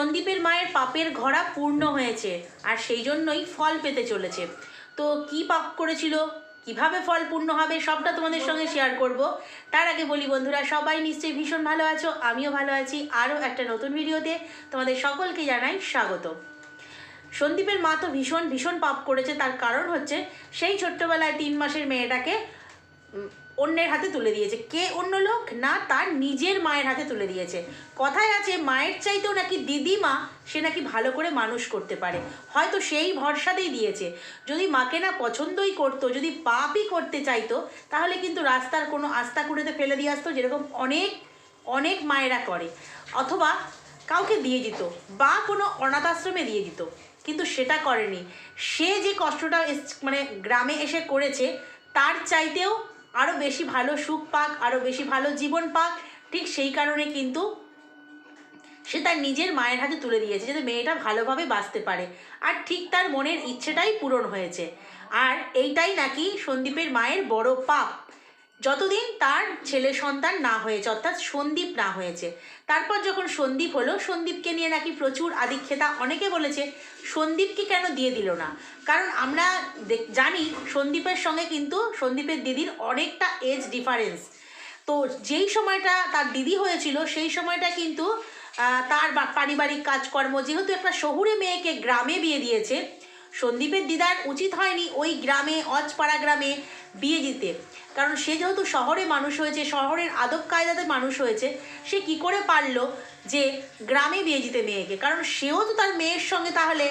সন্দীপের মায়ের পাপের ঘোড়া পূর্ণ হয়েছে আর সেই জন্যই ফল পেতে চলেছে। তো কি পাপ করেছিল? কীভাবে ফল পূর্ণ হবে? সবটা তোমাদের সঙ্গে শেয়ার করব। তার আগে বলি বন্ধুরা, সবাই নিশ্চয়ই ভীষণ ভালো আছো, আমিও ভালো আছি। আরও একটা নতুন ভিডিওতে তোমাদের সকলকে জানাই স্বাগত। সন্দীপের মা তো ভীষণ ভীষণ পাপ করেছে। তার কারণ হচ্ছে সেই ছোট্টবেলায় তিন মাসের মেয়েটাকে অন্যের হাতে তুলে দিয়েছে। কে অন্য লোক? না, তার নিজের মায়ের হাতে তুলে দিয়েছে। কথায় আছে, মায়ের চাইতেও নাকি দিদিমা, সে নাকি ভালো করে মানুষ করতে পারে। হয়তো সেই ভরসাতেই দিয়েছে। যদি মাকে না পছন্দই করতো, যদি পাপই করতে চাইতো, তাহলে কিন্তু রাস্তার কোনো আস্থা কুড়েতে ফেলে দিয়ে আসতো, যেরকম অনেক অনেক মায়েরা করে। অথবা কাউকে দিয়ে দিত, বা কোনো অনাথ আশ্রমে দিয়ে দিত, কিন্তু সেটা করেনি। সে যে কষ্টটা মানে গ্রামে এসে করেছে, তার চাইতেও আরও বেশি ভালো সুখ পাক আরও বেশি ভালো জীবন পাক। ঠিক সেই কারণে কিন্তু সে তার নিজের মায়ের হাতে তুলে দিয়েছে যাতে মেয়েটা ভালোভাবে বাঁচতে পারে। আর ঠিক তার মনের ইচ্ছেটাই পূরণ হয়েছে। আর এইটাই নাকি সন্দীপের মায়ের বড় পাপ। যতদিন তার ছেলে সন্তান না হয়েছে, অর্থাৎ সন্দীপ না হয়েছে, তারপর যখন সন্দীপ হলো, সন্দীপকে নিয়ে নাকি প্রচুর আদিক্ষেতা অনেকে বলেছে, সন্দীপকে কেন দিয়ে দিল না? কারণ আমরা জানি সন্দীপের সঙ্গে কিন্তু সন্দীপের দিদির অনেকটা এজ ডিফারেন্স তো যেই সময়টা তার দিদি হয়েছিল, সেই সময়টা কিন্তু তার পারিবারিক কাজকর্ম, যেহেতু একটা শহুরে মেয়েকে গ্রামে বিয়ে দিয়েছে, সন্দীপের দিদার উচিত হয়নি ওই গ্রামে, অজপাড়া গ্রামে বিয়ে দিতে কারণ সে যেহেতু শহরে মানুষ হয়েছে, শহরের আদব কায়দাতে মানুষ হয়েছে, সে কি করে পারল যে গ্রামে বিয়ে দিতে মেয়েকে? কারণ সেও তো তার মেয়ের সঙ্গে তাহলে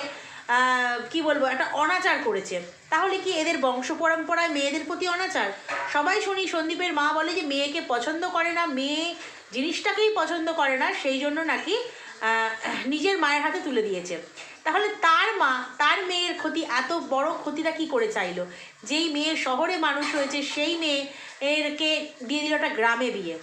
কি বলব, একটা অনাচার করেছে। তাহলে কি এদের বংশ পরম্পরায় মেয়েদের প্রতি অনাচার? সবাই শুনি সন্দীপের মা বলে যে মেয়েকে পছন্দ করে না, মেয়ে জিনিসটাকেই পছন্দ করে না, সেই জন্য নাকি নিজের মায়ের হাতে তুলে দিয়েছে। তাহলে তার মা, তার মেয়ের ক্ষতি, এত বড় ক্ষতিটা কি করে চাইলো? যেই মেয়ে শহরে মানুষ হয়েছে, সেই মেয়ে এরকে দিয়ে দিল একটা গ্রামে বিয়ে।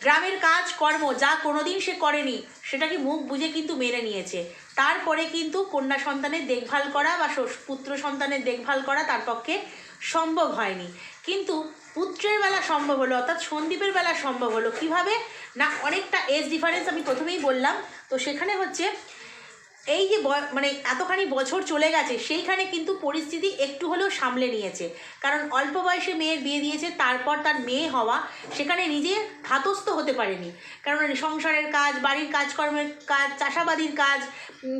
গ্রামের কাজ, কর্ম, যা কোনোদিন সে করেনি সেটাকে মুখ বুঝে কিন্তু মেনে নিয়েছে। তারপরে কিন্তু কন্যা সন্তানের দেখভাল করা বা পুত্র সন্তানের দেখভাল করা তার পক্ষে সম্ভব হয়নি। কিন্তু পুত্রের বেলা সম্ভব হলো, অর্থাৎ সন্দীপের বেলা সম্ভব হলো। কীভাবে? না, অনেকটা এজ ডিফারেন্স আমি প্রথমেই বললাম। তো সেখানে হচ্ছে এই যে মানে এতখানি বছর চলে গেছে, সেইখানে কিন্তু পরিস্থিতি একটু হলেও সামলে নিয়েছে। কারণ অল্প বয়সে মেয়ের বিয়ে দিয়েছে, তারপর তার মেয়ে হওয়া সেখানে নিজে হাতস্থ হতে পারেনি। কারণ সংসারের কাজ, বাড়ির কাজকর্মের কাজ, চাষাবাদির কাজ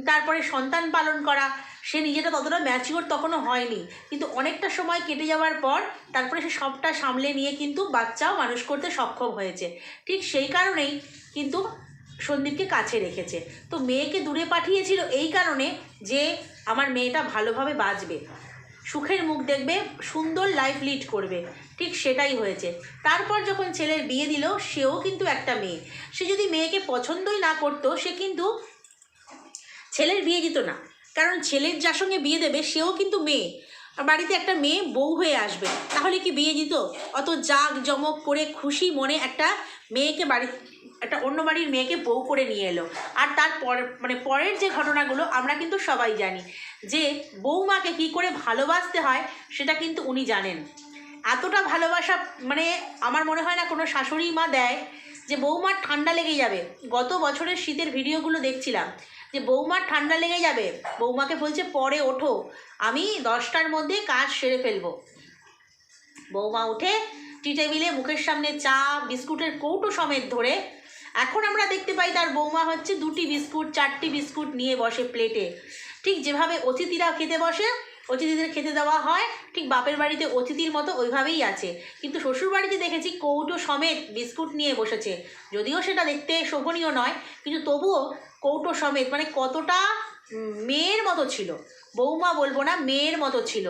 তারপরে সন্তান পালন করা, সে নিজেটা ততটা ম্যাচিওর তখনও হয়নি। কিন্তু অনেকটা সময় কেটে যাওয়ার পর, তারপরে সে সবটা সামলে নিয়ে কিন্তু বাচ্চাও মানুষ করতে সক্ষম হয়েছে। ঠিক সেই কারণেই কিন্তু সন্দীপকে কাছে রেখেছে। তো মেয়েকে দূরে পাঠিয়েছিল এই কারণে যে আমার মেয়েটা ভালোভাবে বাঁচবে। সুখের মুখ দেখবে, সুন্দর লাইফ লিড করবে। ঠিক সেটাই হয়েছে। তারপর যখন ছেলের বিয়ে দিল, সেও কিন্তু একটা মেয়ে। সে যদি মেয়েকে পছন্দই না করতো, সে কিন্তু ছেলের বিয়ে দিত না। কারণ ছেলের যার সঙ্গে বিয়ে দেবে, সেও কিন্তু মেয়ে। বাড়িতে একটা মেয়ে বউ হয়ে আসবে, তাহলে কি বিয়ে দিত? অত জাগ জমক করে খুশি মনে একটা মেয়েকে বাড়ি একটা অন্য বাড়ির মেয়েকে বউ করে নিয়ে এলো। আর তার পর মানে পরের যে ঘটনাগুলো আমরা কিন্তু সবাই জানি যে বৌমাকে কী করে ভালোবাসতে হয় সেটা কিন্তু উনি জানেন। এতটা ভালোবাসা মানে আমার মনে হয় না কোনো শাশুড়ি মা দেয় যে বৌমার ঠান্ডা লেগে যাবে। গত বছরের শীতের ভিডিওগুলো দেখছিলাম যে বৌমার ঠান্ডা লেগে যাবে। বৌমাকে বলছে, পরে ওঠো, আমি দশটার মধ্যে কাজ সেরে ফেলব। বৌমা উঠে টি টেবিলে মুখের সামনে চা, বিস্কুটের কৌটো সমেত ধরে এখন আমরা দেখতে পাই তার বৌমা হচ্ছে দুটি বিস্কুট, চারটি বিস্কুট নিয়ে বসে প্লেটে ঠিক যেভাবে অতিথিরা খেতে বসে, অতিথিদের খেতে দেওয়া হয়, ঠিক বাপের বাড়িতে অতিথির মতো ওইভাবেই আছে। কিন্তু শ্বশুর বাড়িতে দেখেছি কৌটো সমেত বিস্কুট নিয়ে বসেছে। যদিও সেটা দেখতে শোভনীয় নয়, কিন্তু তবুও কৌটো সমেত মানে কতটা মেয়ের মতো ছিল। বৌমা বলব না, মেয়ের মতো ছিল।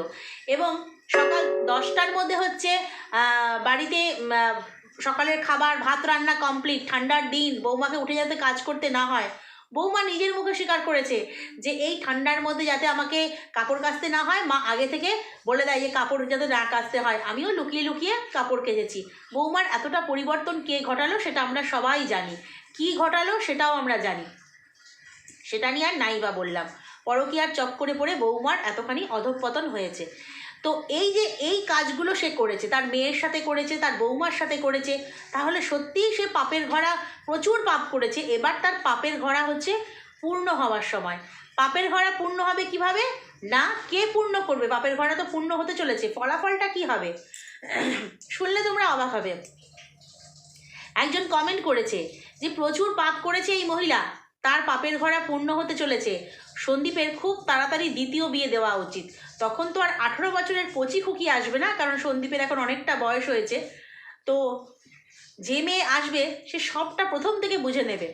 এবং সকাল দশটার মধ্যে হচ্ছে বাড়িতে সকালের খাবার, ভাত রান্না কমপ্লিট ঠান্ডার দিন, বৌমাকে উঠে যাতে কাজ করতে না হয়। বৌমা নিজের মুখে স্বীকার করেছে যে এই ঠান্ডার মধ্যে যাতে আমাকে কাপড় কাচতে না হয়, মা আগে থেকে বলে দেয় যে কাপড় যাতে না কাচতে হয়। আমিও লুকিয়ে লুকিয়ে কাপড় কেচেছি। বৌমার এতটা পরিবর্তন কে ঘটালো সেটা আমরা সবাই জানি। কি ঘটালো সেটাও আমরা জানি। সেটা নিয়ে আর নাই বা বললাম। পরকীয়ার চক্করে পড়ে বৌমার এতখানি অধঃপতন হয়েছে। তো এই যে এই কাজগুলো সে করেছে, তার মেয়ের সাথে করেছে, তার বৌমার সাথে করেছে, তাহলে সত্যিই সে পাপের ঘোড়া প্রচুর পাপ করেছে। এবার তার পাপের ঘোড়া হচ্ছে পূর্ণ হওয়ার সময়। পাপের ঘোড়া পূর্ণ হবে কীভাবে? না, কে পূর্ণ করবে? পাপের ঘোড়া তো পূর্ণ হতে চলেছে। ফলাফলটা কি হবে? শুনলে তোমরা অবাক হবে। একজন কমেন্ট করেছে যে, প্রচুর পাপ করেছে এই মহিলা। তার পাপের ঘোড়া পূর্ণ হতে চলেছে। সন্দীপের খুব তাড়াতাড়ি দ্বিতীয় বিয়ে দেওয়া উচিত। তখন তো আর আঠেরো বছরের কচি খুকি আসবে না, কারণ সন্দীপের এখন অনেকটা বয়স হয়েছে। তো যে মেয়ে আসবে, সে সবটা প্রথম থেকে বুঝে নেবে।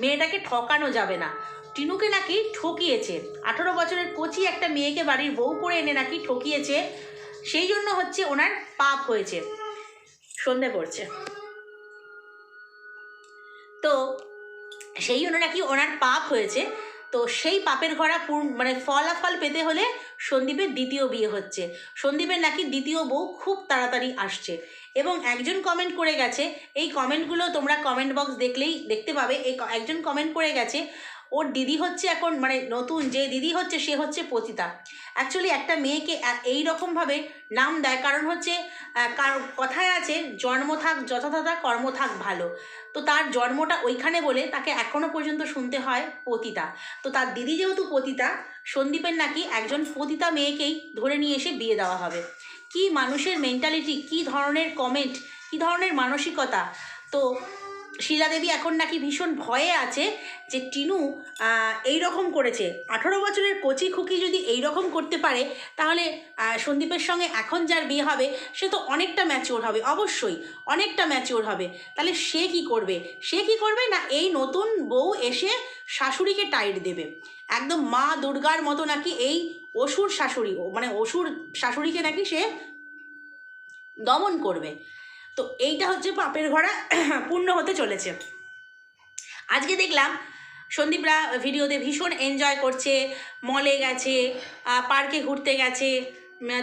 মেয়েটাকে ঠকানো যাবে না। টিনুকে নাকি ঠকিয়েছে। আঠেরো বছরের কচি একটা মেয়েকে বাড়ির বউ করে এনে নাকি ঠকিয়েছে, সেই জন্য হচ্ছে ওনার পাপ হয়েছে। সন্ধে পড়ছে। তো সেই জন্য নাকি ওনার পাপ হয়েছে। তো সেই পাপের পূর্ণ মানে ফলাফল পেতে হলে সন্দীপের দ্বিতীয় বিয়ে হচ্ছে। সন্দীপের নাকি দ্বিতীয় বউ খুব তাড়াতাড়ি আসছে। এবং একজন কমেন্ট করে গেছে, এই কমেন্টগুলো তোমরা কমেন্ট বক্স দেখলেই দেখতে পাবে, এই একজন কমেন্ট করে গেছে ওর দিদি হচ্ছে এখন মানে নতুন, যে দিদি হচ্ছে সে হচ্ছে পতিতা। অ্যাকচুয়ালি একটা মেয়েকে এই রকমভাবে নাম দেয়, কারণ হচ্ছে কথায় আছে, জন্ম থাক যথাযথা, কর্ম থাক ভালো। তো তার জন্মটা ওইখানে বলে তাকে এখনও পর্যন্ত শুনতে হয় পতিতা। তো তার দিদি যেহেতু পতিতা, সন্দীপের নাকি একজন পতিতা মেয়েকেই ধরে নিয়ে এসে বিয়ে দেওয়া হবে। কি মানুষের মেন্টালিটি কি ধরনের কমেন্ট কি ধরনের মানসিকতা। তো শিলা দেবী এখন নাকি ভীষণ ভয়ে আছে যে টিনু এই রকম করেছে। আঠারো বছরের কচি খুকি যদি এই রকম করতে পারে, তাহলে সন্দীপের সঙ্গে এখন যার বিয়ে হবে, সে তো অনেকটা ম্যাচিওর হবে, অবশ্যই অনেকটা ম্যাচিওর হবে। তাহলে সে কি করবে? সে কি করবে না এই নতুন বউ এসে শাশুড়িকে টাইট দেবে? একদম মা দুর্গার মতো নাকি এই অসুর শাশুড়ি মানে অসুর শাশুড়িকে নাকি সে দমন করবে। তো এইটা হচ্ছে পাপের ঘোড়া, পূর্ণ হতে চলেছে। আজকে দেখলাম সন্দীপরা ভিডিওতে ভীষণ এনজয় করছে মলে গেছে পার্কে ঘুরতে গেছে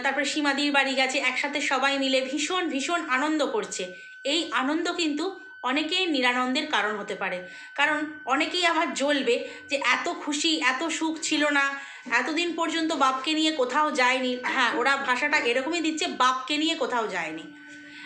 তারপরে সীমাদির বাড়ি গেছে, একসাথে সবাই মিলে ভীষণ ভীষণ আনন্দ করছে। এই আনন্দ কিন্তু অনেকেই নিরানন্দের কারণ হতে পারে। কারণ অনেকেই আবার জ্বলবে যে এত খুশি, এত সুখ ছিল না, এতদিন পর্যন্ত বাপকে নিয়ে কোথাও যায়নি। হ্যাঁ ওরা ভাষাটা এরকমই দিচ্ছে, বাপকে নিয়ে কোথাও যায়নি।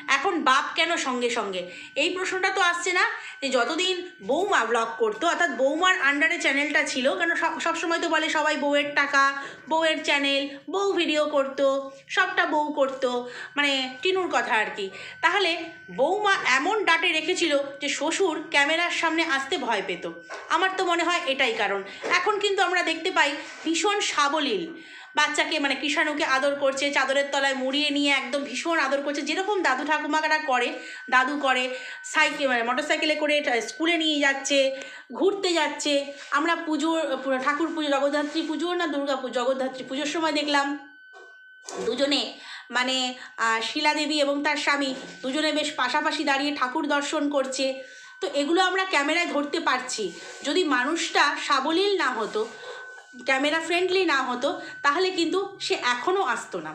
এখন বাপ কেন সঙ্গে সঙ্গে? এই প্রশ্নটা তো আসছে না যে যতদিন বৌমা ব্লগ করতো, অর্থাৎ বৌমার আন্ডারে চ্যানেলটা ছিল, কেন সব- সবসময় তো বলে সবাই বউয়ের টাকা, বউয়ের চ্যানেল বউ ভিডিও করতো, সবটা বউ করতো মানে টিনুর কথা আর কি। তাহলে বৌমা এমন ডাটে রেখেছিল যে শ্বশুর ক্যামেরার সামনে আসতে ভয় পেত। আমার তো মনে হয় এটাই কারণ। এখন কিন্তু আমরা দেখতে পাই ভীষণ সাবলীল। বাচ্চাকে মানে কৃষাণুকে আদর করছে চাদরের তলায় মুড়িয়ে নিয়ে একদম ভীষণ আদর করছে। যেরকম দাদু ঠাকুমারা করে দাদু করে সাইকেল মানে মোটর সাইকেলে করে স্কুলে নিয়ে যাচ্ছে ঘুরতে যাচ্ছে। আমরা পুজো ঠাকুর পুজো জগদ্ধাত্রী পুজো না দুর্গা পুজো জগদ্ধাত্রী পুজোর সময় দেখলাম দুজনে মানে আহ, শিলা দেবী এবং তার স্বামী দুজনে বেশ পাশাপাশি দাঁড়িয়ে ঠাকুর দর্শন করছে। তো এগুলো আমরা ক্যামেরায় ধরতে পারছি। যদি মানুষটা সাবলীল না হতো, ক্যামেরা ফ্রেন্ডলি না হতো, তাহলে কিন্তু সে এখনও আসতো না।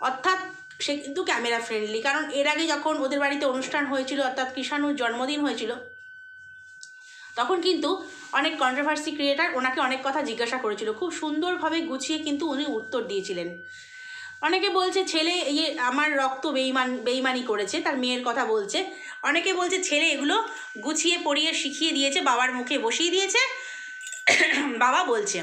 অর্থাৎ সে কিন্তু ক্যামেরা ফ্রেন্ডলি কারণ এর আগে যখন ওদের বাড়িতে অনুষ্ঠান হয়েছিল, অর্থাৎ কৃষাণুর জন্মদিন হয়েছিল, তখন কিন্তু অনেক কন্ট্রোভার্সি ক্রিয়েটার ওনাকে অনেক কথা জিজ্ঞাসা করেছিল। খুব সুন্দরভাবে গুছিয়ে কিন্তু উনি উত্তর দিয়েছিলেন। অনেকে বলছে ছেলে ইয়ে আমার রক্ত বেইমান, বেইমানি করেছে, তার মেয়ের কথা বলছে। অনেকে বলছে ছেলে এগুলো গুছিয়ে, পড়িয়ে, শিখিয়ে দিয়েছে, বাবার মুখে বসিয়ে দিয়েছে। বাবা বলছে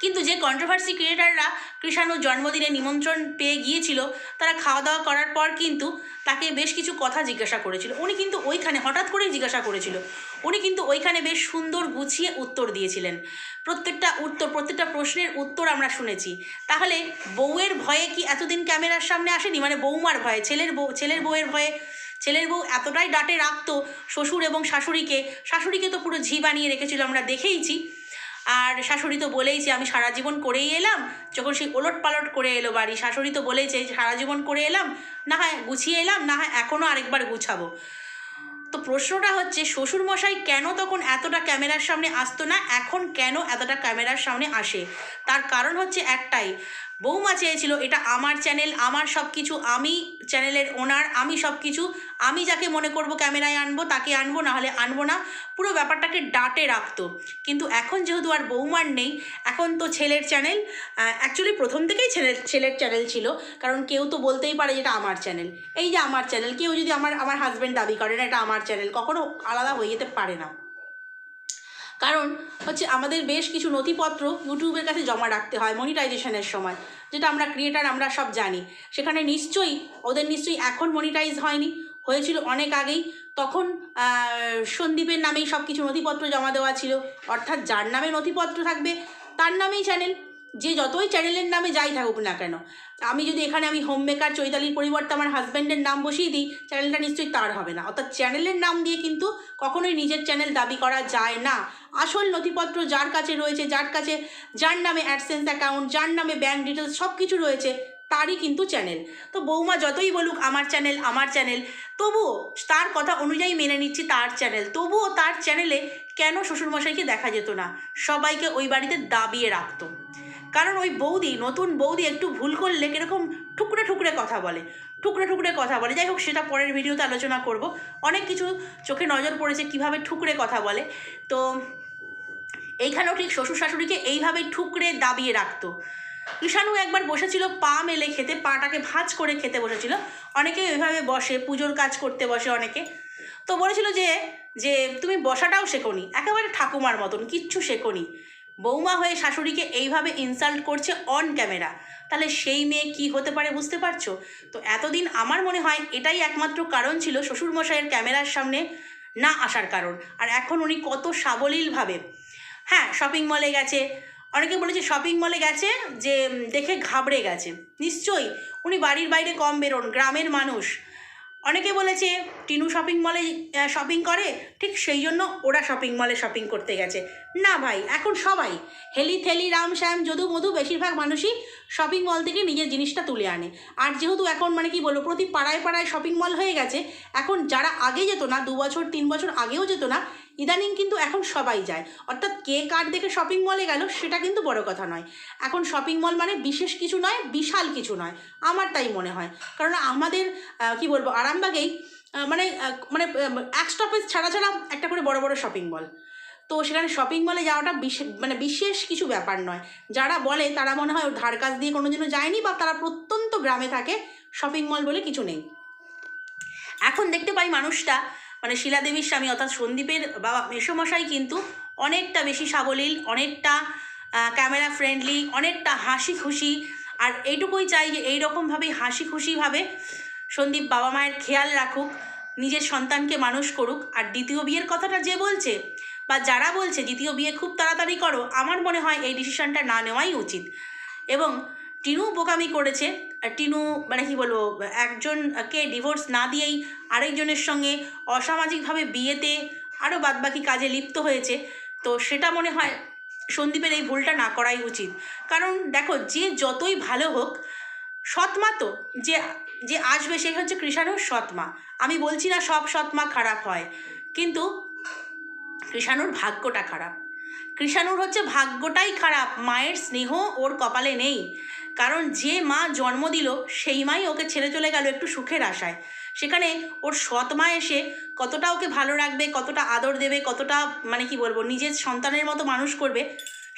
কিন্তু যে কন্ট্রোভার্সি ক্রিয়েটাররা কৃষাণুর জন্মদিনে নিমন্ত্রণ পেয়ে গিয়েছিল, তারা খাওয়া দাওয়া করার পর কিন্তু তাকে বেশ কিছু কথা জিজ্ঞাসা করেছিল। উনি কিন্তু ওইখানে, হঠাৎ করেই জিজ্ঞাসা করেছিল। উনি কিন্তু ওইখানে বেশ সুন্দর গুছিয়ে উত্তর দিয়েছিলেন। প্রত্যেকটা উত্তর, প্রত্যেকটা প্রশ্নের উত্তর আমরা শুনেছি। তাহলে বউয়ের ভয়ে কি এতদিন ক্যামেরার সামনে আসেনি? মানে বৌমার ভয়ে, ছেলের বউ, ছেলের বউয়ের ভয়ে? ছেলের বউ এতটাই ডাটে রাখতো শ্বশুর এবং শাশুড়িকে। শাশুড়িকে তো পুরো ঝি বানিয়ে রেখেছিল, আমরা দেখেইছি। আর শাশুড়ি তো বলেইছে আমি সারা জীবন করেই এলাম, যখন সেই ওলট পালট করে এলো বাড়ি। শাশুড়ি তো বলেইছে যে সারা জীবন করে এলাম, না হয় গুছিয়ে এলাম, না হয় এখনও আরেকবার গুছাবো। তো প্রশ্নটা হচ্ছে, শ্বশুরমশাই কেন তখন এতটা ক্যামেরার সামনে আসতো না? এখন কেন এতটা ক্যামেরার সামনে আসে? তার কারণ হচ্ছে একটাই বৌমা চেয়েছিল, এটা আমার চ্যানেল আমার সব কিছু আমি চ্যানেলের ওনার আমি সব কিছু আমি যাকে মনে করব ক্যামেরায় আনব, তাকে আনব না হলে আনব না। পুরো ব্যাপারটাকে ডাটে রাখতো। কিন্তু এখন যেহেতু আর বৌমার নেই, এখন তো ছেলের চ্যানেল অ্যাকচুয়ালি প্রথম থেকেই ছেলের ছেলের চ্যানেল ছিল, কারণ কেউ তো বলতেই পারে যেটা আমার চ্যানেল এই যে আমার চ্যানেল কেউ যদি আমার আমার হাজব্যান্ড দাবি করে না, এটা আমার চ্যানেল কখনো আলাদা হয়ে যেতে পারে না। কারণ হচ্ছে আমাদের বেশ কিছু নথিপত্র ইউটিউবের কাছে জমা রাখতে হয় মনিটাইজেশনের সময়, যেটা আমরা ক্রিয়েটার আমরা সব জানি। সেখানে নিশ্চয়ই, ওদের নিশ্চয়ই এখন মনিটাইজ হয়নি, হয়েছিল অনেক আগেই। তখন সন্দীপের নামেই সব কিছু নথিপত্র জমা দেওয়া ছিল, অর্থাৎ যার নামে নথিপত্র থাকবে, তার নামেই চ্যানেল যে যতই চ্যানেলের নামে যাই থাকুক না কেন, আমি যদি এখানে আমি হোম মেকার চৈতালির পরিবর্তে আমার হাজব্যান্ডের নাম বসিয়ে দিই চ্যানেলটা নিশ্চয়ই তার হবে না। অর্থাৎ চ্যানেলের নাম দিয়ে কিন্তু কখনোই নিজের চ্যানেল দাবি করা যায় না। আসল নথিপত্র যার কাছে রয়েছে, যার কাছে যার নামে অ্যাডসেন্স অ্যাকাউন্ট যার নামে ব্যাঙ্ক ডিটেলস সব কিছু রয়েছে, তারই কিন্তু চ্যানেল তো বৌমা যতই বলুক আমার চ্যানেল আমার চ্যানেল তবুও তার কথা অনুযায়ী মেনে নিচ্ছি তার চ্যানেল তবুও তার চ্যানেলে কেন শ্বশুরমশাইকে দেখা যেত না? সবাইকে ওই বাড়িতে দাবিয়ে রাখতো। কারণ ওই বৌদি, নতুন বৌদি একটু ভুল করলে কীরকম ঠুকরে ঠুকরে কথা বলে। ঠুকরে ঠুকরে কথা বলে। যাই হোক, সেটা পরের ভিডিওতে আলোচনা করব। অনেক কিছু চোখে নজর পড়েছে কীভাবে ঠুকরে কথা বলে। তো এইখানেও ঠিক শ্বশুর শাশুড়িকে এইভাবে ঠুকরে দাবিয়ে রাখতো। কৃষাণু একবার বসেছিল, পা মেলে খেতে, পাটাকে ভাঁজ করে খেতে বসেছিল। অনেকে ওইভাবে বসে, পুজোর কাজ করতে বসে অনেকে। তো বলেছিল যে যে তুমি বসাটাও শেখোনি, একেবারে ঠাকুমার মতন, কিচ্ছু শেখোনি। বৌমা হয়ে শাশুড়িকে এইভাবে ইনসাল্ট করছে অন ক্যামেরা তাহলে সেই মেয়ে কি হতে পারে বুঝতে পারছ? তো এতদিন আমার মনে হয় এটাই একমাত্র কারণ ছিল শ্বশুরমশাইয়ের ক্যামেরার সামনে না আসার কারণ। আর এখন উনি কত সাবলীলভাবে হ্যাঁ শপিং মলে গেছে। অনেকে বলেছে শপিং মলে গেছে যে দেখে ঘাবড়ে গেছে। নিশ্চয়ই, উনি বাড়ির বাইরে কম বেরোন, গ্রামের মানুষ। অনেকে বলেছে, টিনু শপিং মলে শপিং করে, ঠিক সেই জন্য ওরা শপিং মলে শপিং করতে গেছে। না ভাই, এখন সবাই, হেলি থেলি, রাম শ্যাম, যদু মধু, বেশিরভাগ মানুষই শপিং মল থেকে নিজের জিনিসটা তুলে আনে। আর যেহেতু এখন মানে কি বলব, প্রতি পাড়ায় পাড়ায় শপিং মল হয়ে গেছে, এখন যারা আগে যেত না, দু বছর, তিন বছর আগেও যেত না ইদানিং কিন্তু এখন সবাই যায়। অর্থাৎ কে কার দেখে শপিং মলে গেল সেটা কিন্তু বড় কথা নয়। এখন শপিং মল মানে বিশেষ কিছু নয়, বিশাল কিছু নয়। আমার তাই মনে হয়। কারণ আমাদের কি বলব, আরামবাগেই মানে মানে এক স্টপেজ ছাড়া ছাড়া একটা করে বড় বড় শপিং মল তো সেখানে শপিং মলে যাওয়াটা বিশেষ মানে বিশেষ কিছু ব্যাপার নয়। যারা বলে তারা মনে হয় ধার কাজ দিয়ে কোনোদিনও যায়নি বা তারা প্রত্যন্ত গ্রামে থাকে শপিং মল বলে কিছু নেই। এখন দেখতে পাই মানুষটা মানে শিলাদেবীর স্বামী অর্থাৎ সন্দীপের বাবা মেসমশাই কিন্তু অনেকটা বেশি সাবলীল, অনেকটা ক্যামেরা ফ্রেন্ডলি অনেকটা হাসি খুশি আর এইটুকুই চাই যে এইরকমভাবেই হাসি খুশিভাবে সন্দীপ বাবা মায়ের খেয়াল রাখুক, নিজের সন্তানকে মানুষ করুক। আর দ্বিতীয় বিয়ের কথাটা যে বলছে, বা যারা বলছে, দ্বিতীয় বিয়ে খুব তাড়াতাড়ি করো, আমার মনে হয় এই ডিসিশনটা না নেওয়াই উচিত। এবং টিনু বোকামি করেছে টিনু মানে কি বলব একজনকে ডিভোর্স না দিয়েই আরেকজনের সঙ্গে অসামাজিকভাবে বিয়েতে আরও বাদবাকি কাজে লিপ্ত হয়েছে। তো সেটা মনে হয় সন্দীপের এই ভুলটা না করাই উচিত। কারণ দেখো, যে যতই ভালো হোক সৎমা তো, যে যে আসবে সে হচ্ছে কৃষাণুর সৎমা আমি বলছি না সব সৎমা খারাপ হয়, কিন্তু কৃষাণুর ভাগ্যটা খারাপ। কৃষাণুর হচ্ছে ভাগ্যটাই খারাপ, মায়ের স্নেহ ওর কপালে নেই। কারণ যে মা জন্ম দিল, সেই মাই ওকে ছেড়ে চলে গেল একটু সুখের আশায়। সেখানে ওর সৎ মা এসে কতটা ওকে ভালো রাখবে, কতটা আদর দেবে, কতটা মানে কি বলব, নিজের সন্তানের মতো মানুষ করবে,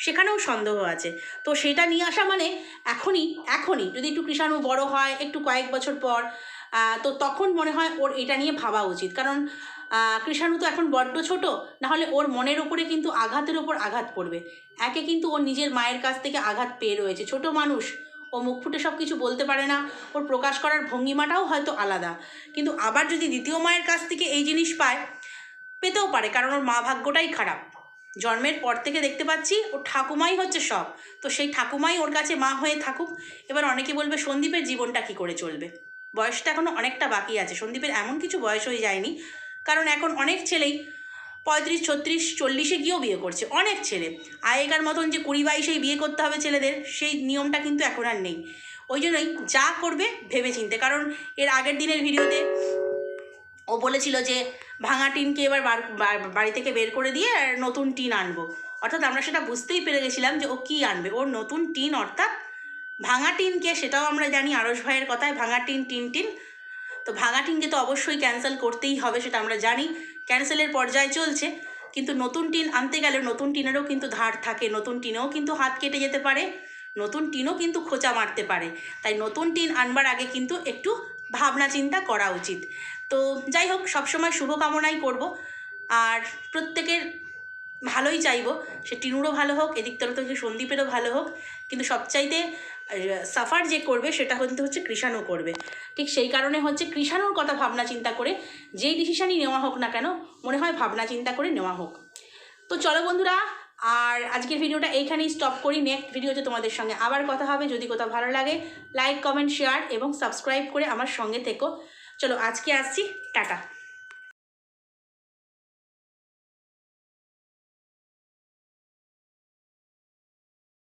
সেখানেও সন্দেহ আছে। তো সেটা নিয়ে আসা মানে এখনই এখনই যদি একটু কৃষাণু বড় হয়, একটু কয়েক বছর পর তো তখন মনে হয় ওর এটা নিয়ে ভাবা উচিত। কারণ কৃষাণু তো এখন বড্ড ছোট, নাহলে ওর মনের ওপরে কিন্তু আঘাতের ওপর আঘাত পড়বে। একে কিন্তু ওর নিজের মায়ের কাছ থেকে আঘাত পেয়ে রয়েছে। ছোট মানুষ, ও মুখ ফুটে সব কিছু বলতে পারে না, ওর প্রকাশ করার ভঙ্গিমাটাও হয়তো আলাদা। কিন্তু আবার যদি দ্বিতীয় মায়ের কাছ থেকে এই জিনিস পায়, পেতেও পারে, কারণ ওর মা ভাগ্যটাই খারাপ। জন্মের পর থেকে দেখতে পাচ্ছি, ও ঠাকুমাই হচ্ছে সব। তো সেই ঠাকুমাই ওর কাছে মা হয়ে থাকুক, এবার অনেকে বলবে সন্দীপের জীবনটা কি করে চলবে? বয়সটা এখনও অনেকটা বাকি আছে। সন্দীপের এমন কিছু বয়স হয়ে যায়নি কারণ এখন অনেক ছেলেই পঁয়ত্রিশ, ছত্রিশ, চল্লিশে গিয়েও বিয়ে করছে, অনেক ছেলে। আগেকার মতন যে কুড়ি বাইশেই বিয়ে করতে হবে ছেলেদের, সেই নিয়মটা কিন্তু এখন আর নেই। ওই জন্যই যা করবে ভেবে চিনতে কারণ এর আগের দিনের ভিডিওতে ও বলেছিল যে ভাঙা টিনকে এবার বাড়ি থেকে বের করে দিয়ে আর নতুন টিন আনব। অর্থাৎ আমরা সেটা বুঝতেই পেরে গেছিলাম যে ও কী আনবে। ওর নতুন টিন, অর্থাৎ ভাঙা টিনকে, সেটাও আমরা জানি আরস ভাইয়ের কথায়, ভাঙা টিন টিন টিন তো ভাঙা টিনকে তো অবশ্যই ক্যান্সেল করতেই হবে সেটা আমরা জানি। ক্যান্সেলের পর্যায়ে চলছে। কিন্তু নতুন টিন আনতে গেলে নতুন টিনেরও কিন্তু ধার থাকে। নতুন টিনেও কিন্তু হাত কেটে যেতে পারে। নতুন টিনও কিন্তু খোঁচা মারতে পারে। তাই নতুন টিন আনবার আগে কিন্তু একটু ভাবনা চিন্তা করা উচিত। তো যাই হোক, সবসময় শুভকামনাই করব। আর প্রত্যেকের ভালোই চাইব। সে টিনুরও ভালো হোক এদিক তরফ থেকে সন্দীপেরও ভালো হোক। কিন্তু সবচাইতে সাফার যে করবে, সেটা হতে হচ্ছে কৃষাণু করবে। ঠিক সেই কারণে হচ্ছে কৃষাণুর কথা ভাবনা চিন্তা করে যেই ডিসিশানই নেওয়া হোক না কেন, মনে হয় ভাবনা চিন্তা করে নেওয়া হোক। তো চলো বন্ধুরা, আর আজকের ভিডিওটা এইখানেই স্টপ করি। নেক্সট ভিডিওতে তোমাদের সঙ্গে আবার কথা হবে। যদি কোথাও ভালো লাগে লাইক কমেন্ট শেয়ার এবং সাবস্ক্রাইব করে আমার সঙ্গে থেকো। চলো আজকে আসছি। টাটা।